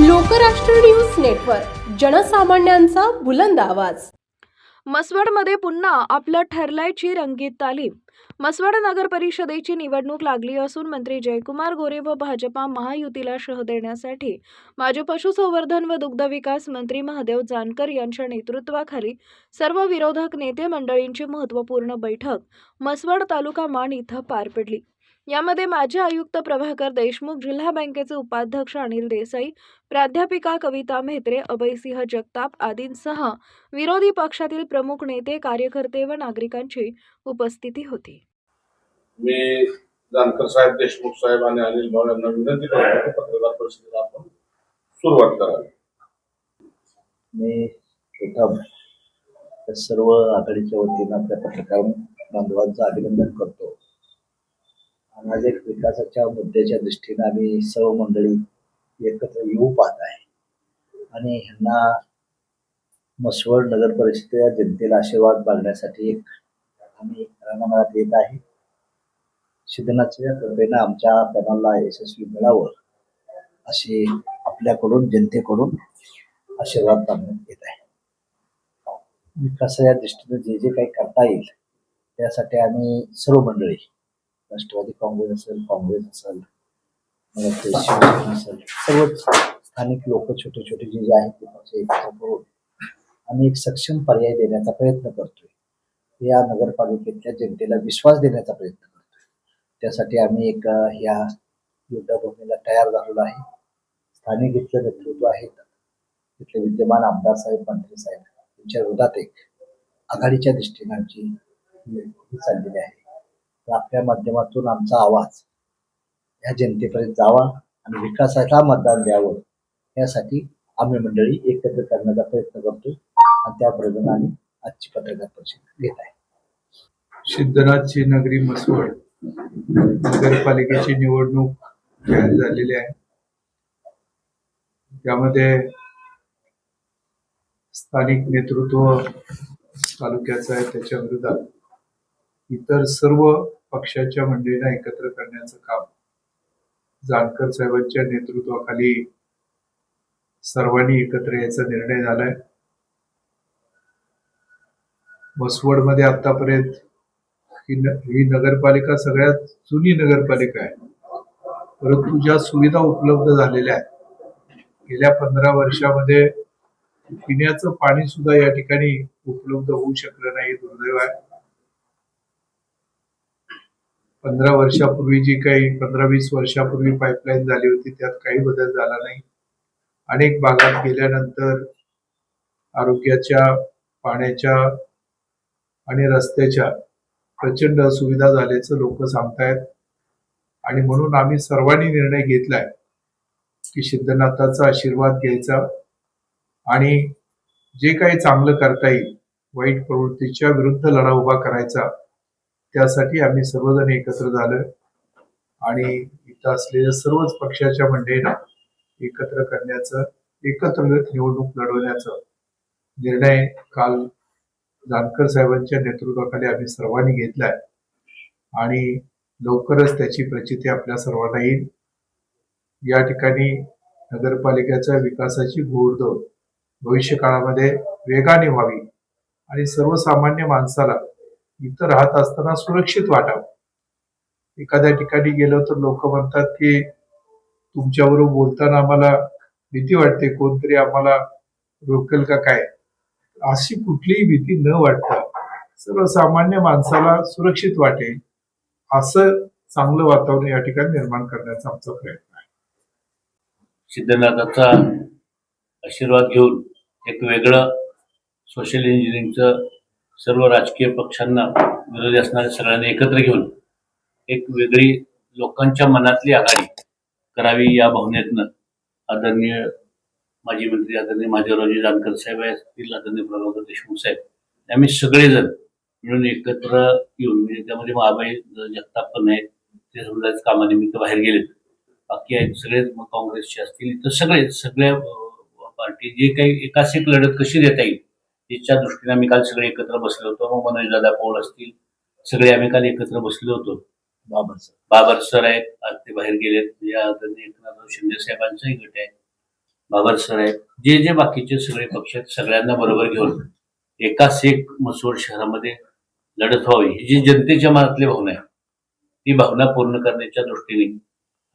Lokrashtra news network जनसामान्यांचा बुलंद आवाज. मसवडमध्ये पुन्हा आपलं ठरलायची रंगीत तालीम. मसवड नगर परिषदेची निवडणूक लागली असून मंत्री जयकुमार गोरे व भाजपा महायुतीला शह देण्यासाठी माजी पशुसंवर्धन व दुग्धविकास मंत्री महादेव जानकर यांच्या नेतृत्वाखाली सर्व विरोधक नेते मंडळींची महत्त्वपूर्ण बैठक मसवड तालुका मान इथं पार पडली. यामध्ये माजी आयुक्त प्रभाकर देशमुख जिल्हा बँकेचे उपाध्यक्ष अनिल देसाई प्राध्यापिका कविता म्हेत्रे अभयसिंह जगताप आदींसह विरोधी पक्षातील प्रमुख नेते कार्यकर्ते व नागरिकांची उपस्थिती होती. मी जानकर साहेब देशमुख साहेब आणि अनिल भाऊ यांना विनंती करतो की पत्रकार परिषदेला आपण सुरुवात करावी. मी प्रथम त्या सर्व आघाडीच्या वतीनं आपल्या पत्रकार बांधवांचं अभिनंदन करतो. आज एक विकासाच्या मुद्द्याच्या दृष्टीने आम्ही सर्व मंडळी एकत्र येऊ पाहत आहे. आणि ह्यांना मसवड नगर परिषदेच्या जनतेला आशीर्वाद मागण्यासाठी एक आम्ही रणांगणात येत आहे. सिद्धनाथच्या कृपेनं आमच्या पॅनलला यशस्वी मिळावं असे आपल्याकडून जनतेकडून आशीर्वाद मागण्यात येत आहे. विकासाच्या दृष्टीने जे जे काही करता येईल त्यासाठी आम्ही सर्व मंडळी राष्ट्रवादी काँग्रेस असेल काँग्रेस असेल असेल सर्वच स्थानिक लोक छोटे छोटे जे जे आहेत ते एकत्र करून आम्ही एक सक्षम पर्याय देण्याचा प्रयत्न करतोय. या नगरपालिकेतल्या जनतेला विश्वास देण्याचा प्रयत्न करतोय. त्यासाठी आम्ही एक अ, ह्या युद्धभूमीला तयार झालेलो आहे. स्थानिक इथलं नेतृत्व आहेत तिथले विद्यमान आमदार साहेब मंत्री साहेब यांच्या विरोधात एक आघाडीच्या दृष्टीने आमची चाललेली आहे. तर आपल्या माध्यमातून आमचा आवाज या जनतेपर्यंत जावा आणि विकासाला मतदान द्यावं. यासाठी आम्ही मंडळी एकत्र करण्याचा प्रयत्न करतो आणि त्या प्रयोजनाने आम्ही आजची पत्रकार परिषद घेत आहे. सिद्धनाथची नगरी मसवड नगरपालिकेची निवडणूक जाहीर झालेली आहे. त्यामध्ये स्थानिक नेतृत्व तालुक्याचं आहे त्याच्या विरोधात इतर सर्व पक्षाच्या मंडळींना एकत्र करण्याचं काम. जानकर साहेबांच्या नेतृत्वाखाली सर्वांनी एकत्र यायचा निर्णय झालाय. मसवडमध्ये आतापर्यंत ही न- ही नगरपालिका सगळ्यात जुनी नगरपालिका आहे. परंतु ज्या सुविधा उपलब्ध झालेल्या आहेत गेल्या पंधरा वर्षामध्ये पिण्याचं पाणी सुद्धा या ठिकाणी उपलब्ध होऊ शकलं नाही दुर्दैव आहे. पंधरा वर्षापूर्वी जी काही पंधरा वीस वर्षापूर्वी पाईपलाईन झाली होती त्यात काही बदल झाला नाही. अनेक भागात गेल्यानंतर आरोग्याच्या पाण्याच्या आणि रस्त्याच्या प्रचंड असुविधा झाल्याचं लोक सांगतायत. आणि म्हणून आम्ही सर्वांनी निर्णय घेतलाय की सिद्धनाथाचा आशीर्वाद घ्यायचा आणि जे काही चांगलं करता येईल वाईट प्रवृत्तीच्या विरुद्ध लढा उभा करायचा. त्यासाठी आम्ही सर्वजण एकत्र झालोय. आणि इथं असलेल्या सर्वच पक्षाच्या मंडळींना एकत्र करण्याचं एकत्र निवडणूक लढवण्याचा निर्णय काल जानकर साहेबांच्या नेतृत्वाखाली आम्ही सर्वांनी घेतलाय. आणि लवकरच त्याची प्रचिती आपल्या सर्वांना येईल. या ठिकाणी नगरपालिकेच्या विकासाची घोडदौड भविष्य काळामध्ये वेगाने व्हावी आणि सर्वसामान्य माणसाला इथं राहत असताना सुरक्षित वाटावं. एखाद्या ठिकाणी गेलो तर लोक म्हणतात की तुमच्याबरोबर बोलताना आम्हाला भीती वाटते कोणतरी आम्हाला रोकेल का काय? अशी कुठलीही भीती न वाटता सर्वसामान्य माणसाला सुरक्षित वाटेल असं चांगलं वातावरण या ठिकाणी निर्माण करण्याचा आमचा प्रयत्न आहे. सिद्धनाथाचा आशीर्वाद घेऊन एक वेगळं सोशल इंजिनिअरिंगचं सर्व राजकीय पक्षांना विरोधी असणाऱ्या सगळ्यांना एकत्र घेऊन एक वेगळी लोकांच्या मनातली आघाडी करावी या भावनेतनं आदरणीय माजी मंत्री आदरणीय महादेवरावजी जानकर साहेब असतील आदरणीय प्रभाकर देशमुख साहेब आम्ही सगळेजण मिळून एकत्र येऊन म्हणजे त्यामध्ये महाबाई जगताप पण आहेत ते समजा कामानिमित्त बाहेर गेलेत. बाकी आहेत सगळेच मग काँग्रेसचे असतील तर सगळे सगळ्या पार्टी जे काही एकाच एक लढत कशी देता येईल याच्या दृष्टीने आम्ही काल सगळे एकत्र बसलो होतो. मग मनोज दादा पौड असतील. सगळे आम्ही काल एकत्र बसलो होतो. बाबर सर. बाबर सर आहेत. आज ते बाहेर गेलेत. या एकनाथराव शिंदे साहेबांचाही गट आहे. बाबर सर आहेत. जे जे बाकीचे सगळे पक्ष आहेत सगळ्यांना बरोबर घेऊन एकाच एक मसोड शहरामध्ये लढत व्हावी. ही जी जनतेच्या मनातली भावना आहे ती भावना पूर्ण करण्याच्या दृष्टीने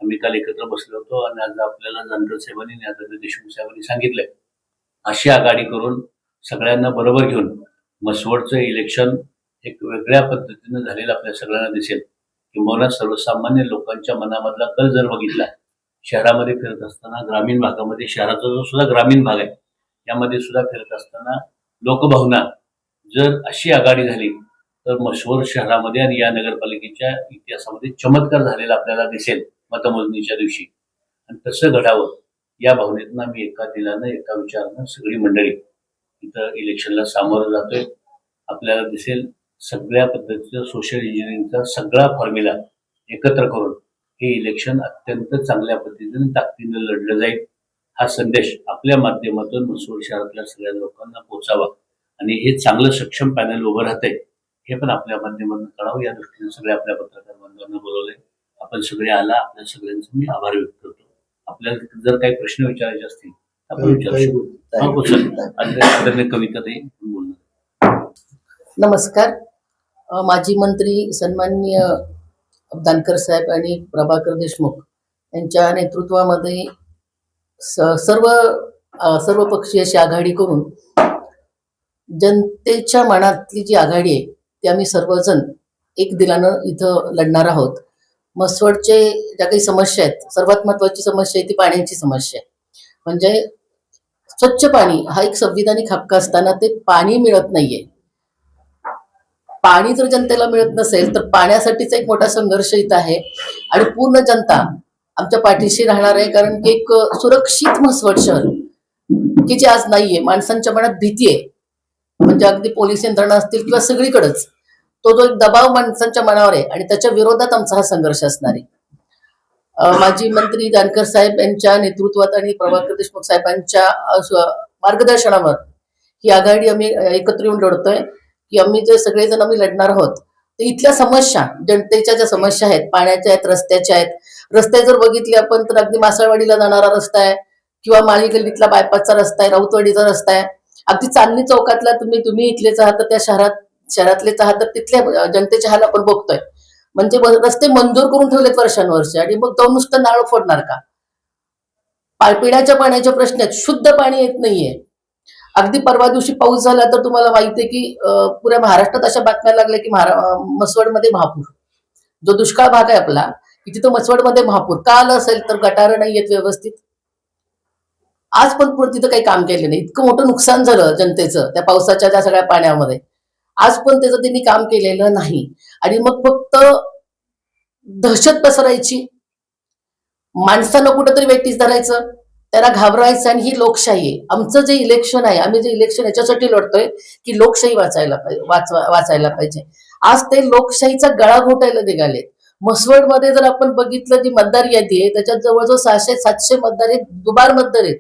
आम्ही काल एकत्र बसलो होतो. आणि आज आपल्याला जानकर साहेबांनी देशमुख साहेबांनी सांगितलंय अशी आघाडी करून सगळ्यांना बरोबर घेऊन मसवडचं इलेक्शन एक वेगळ्या पद्धतीनं झालेलं आपल्या सगळ्यांना दिसेल. किंबहुना सर्वसामान्य लोकांच्या मनामधला कल जर बघितला शहरामध्ये फिरत असताना ग्रामीण भागामध्ये शहराचा जो सुद्धा ग्रामीण भाग आहे यामध्ये सुद्धा फिरत असताना लोकभावना जर अशी आघाडी झाली तर मशहूर शहरामध्ये आणि या नगरपालिकेच्या इतिहासामध्ये चमत्कार झालेला आपल्याला दिसेल मतमोजणीच्या दिवशी. आणि तसं घडावं या भावनेतनं मी एका दिलानं एका विचारानं सगळी मंडळी इथं इलेक्शनला सामोरं जातोय. आपल्याला दिसेल सगळ्या पद्धतीचं सोशल इंजिनिअरिंगचा सगळा फॉर्म्युला एकत्र करून हे इलेक्शन अत्यंत चांगल्या पद्धतीने ताकदीनं लढलं जाईल. हा संदेश आपल्या माध्यमातून मसूर शहरातल्या सगळ्या लोकांना पोहोचावा आणि हे चांगलं सक्षम पॅनल उभं राहतंय हे पण आपल्या माध्यमातून कळावं. या दृष्टीने सगळे आपल्या पत्रकार बांधवांना बोलवलंय. आपण सगळे आला आपल्या सगळ्यांचं मी आभार व्यक्त करतो. आपल्याला जर काही प्रश्न विचारायचे असतील आपण विचारू शकतो. कविता नमस्कार. माजी मंत्री सन्माननीय दानकर साहेब आणि प्रभाकर देशमुख यांच्या नेतृत्वामध्ये सर्व अ, सर्वपक्षीय अशी आघाडी करून जनतेच्या मनातली जी आघाडी आहे ती आम्ही सर्वजण एक दिलानं इथं लढणार आहोत. मसवडचे ज्या काही समस्या आहेत सर्वात महत्त्वाची समस्या आहे ती पाण्याची समस्या आहे. म्हणजे स्वच्छ पाणी हा एक संविधानिक हक्क असताना ते पाणी मिळत नाहीये. पाणी जर जनतेला मिळत नसेल तर पाण्यासाठीचा एक मोठा संघर्ष इथं आहे. आणि पूर्ण जनता आमच्या पाठीशी राहणार आहे कारण की एक सुरक्षित म्हसवड शहर की जे आज नाहीये माणसांच्या मनात भीती आहे. म्हणजे अगदी पोलीस यंत्रणा असतील किंवा सगळीकडेच तो जो एक दबाव माणसांच्या मनावर आहे आणि त्याच्या विरोधात आमचा हा संघर्ष असणार आहे. माजी मंत्री जानकर साहेब यांच्या नेतृत्वात आणि प्रभाकर देशमुख साहेबांच्या मार्गदर्शनावर ही आघाडी आम्ही एकत्र येऊन लढतोय की आम्ही जे सगळेजण आम्ही लढणार आहोत तर इथल्या समस्या जनतेच्या ज्या समस्या आहेत पाण्याच्या आहेत रस्त्याच्या आहेत रस्ते जर बघितले आपण तर अगदी मासळवाडीला जाणारा रस्ता आहे किंवा माळी गल्लीतला बायपासचा रस्ता आहे राऊतवाडीचा रस्ता आहे. अगदी चांदणी चौकातला तुम्ही तुम्ही इथलेच आहात तर त्या शहरात शहरातलेच आहात तर तिथल्या जनतेच्या हाल आपण बघतोय. म्हणजे रस्ते मंजूर करून ठेवलेत वर्षानुवर्ष. आणि मग तो नुसतं नाळ फोडणार का? पिण्याच्या पाण्याच्या प्रश्नात आहेत. शुद्ध पाणी येत नाहीये. अगदी परवा दिवशी पाऊस झाला तर तुम्हाला माहिती आहे की पुऱ्या महाराष्ट्रात अशा बातम्या लागल्या की महारा मसवडमध्ये महापूर. जो दुष्काळ भाग आहे आपला की तिथं मसवडमध्ये महापूर. का आलं असेल तर गटारं नाही येत व्यवस्थित. आज पण तिथं काही काम केलं नाही. इतकं मोठं नुकसान झालं जनतेचं त्या पावसाच्या त्या सगळ्या पाण्यामध्ये. आज पण त्याचं त्यांनी काम केलेलं नाही. आणि मग फक्त दहशत पसरायची. माणसानं कुठंतरी वेटीस धरायचं. त्याला घाबरायचं आणि ही लोकशाही आहे. आमचं जे इलेक्शन आहे आम्ही जे इलेक्शन याच्यासाठी लढतोय की लोकशाही वाचायला पाहिजे वाचवा वाचायला पाहिजे. आज ते लोकशाहीचा गळा घोटायला निघालेत मसवडमध्ये जर आपण बघितलं जी मतदार यादी आहे त्याच्यात जवळजवळ सहाशे सातशे मतदार आहेत दुबार मतदार आहेत.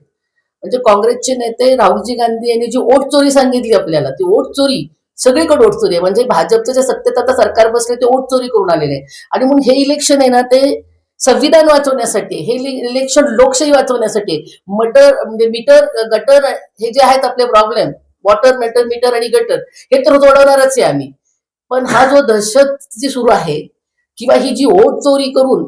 म्हणजे काँग्रेसचे नेते राहुलजी गांधी यांनी जी ओट चोरी सांगितली आपल्याला ती ओट चोरी सगळीकडे ओट चोरी आहे. म्हणजे भाजपचं जे सत्तेत आता सरकार बसले ते ओट चोरी करून आलेले आहे आणि म्हणून हे इलेक्शन आहे ना ते संविधान वाचवण्यासाठी हे इलेक्शन लोकशाही वाचवण्यासाठी मटर म्हणजे मीटर गटर हे जे आहेत आपले प्रॉब्लेम वॉटर मटर मीटर आणि गटर हे तर जोडवणारच आहे आम्ही. पण हा जो दहशत जी सुरू आहे किंवा ही जी ओट चोरी करून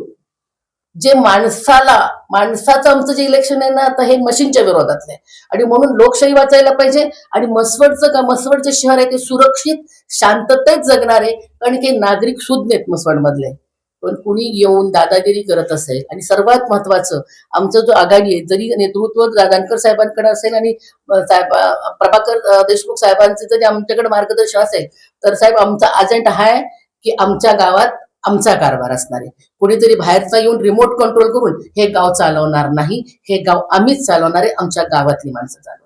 जे माणसाला माणसाचं आमचं जे इलेक्शन आहे ना आता हे मशीनच्या विरोधातलं आहे. आणि म्हणून लोकशाही वाचायला पाहिजे आणि मसवडचं का मसवड शहर आहे ते सुरक्षित शांततेत जगणारे कारण की नागरिक सुज्ञ आहेत मसवडमधले. पण कुणी येऊन दादागिरी करत असेल आणि सर्वात महत्वाचं आमचं जो आघाडी आहे जरी नेतृत्व जानकर साहेबांकडे असेल आणि साहेब प्रभाकर देशमुख साहेबांचे जरी आमच्याकडे मार्गदर्शन असेल तर साहेब आमचा अजेंडा हा आहे की आमच्या गावात आमचा कारभार असणार आहे. कुणीतरी बाहेरचा येऊन रिमोट कंट्रोल करून हे गाव चालवणार नाही हे गाव आम्हीच चालवणार आहे आमच्या गावातली माणसं चालवणार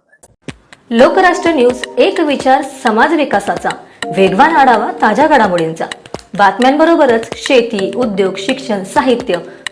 लोकराष्ट्र न्यूज एक विचार समाज विकासाचा. वेगवान आढावा ताज्या घडामोडींचा. बातम्यांबरोबरच शेती उद्योग शिक्षण साहित्य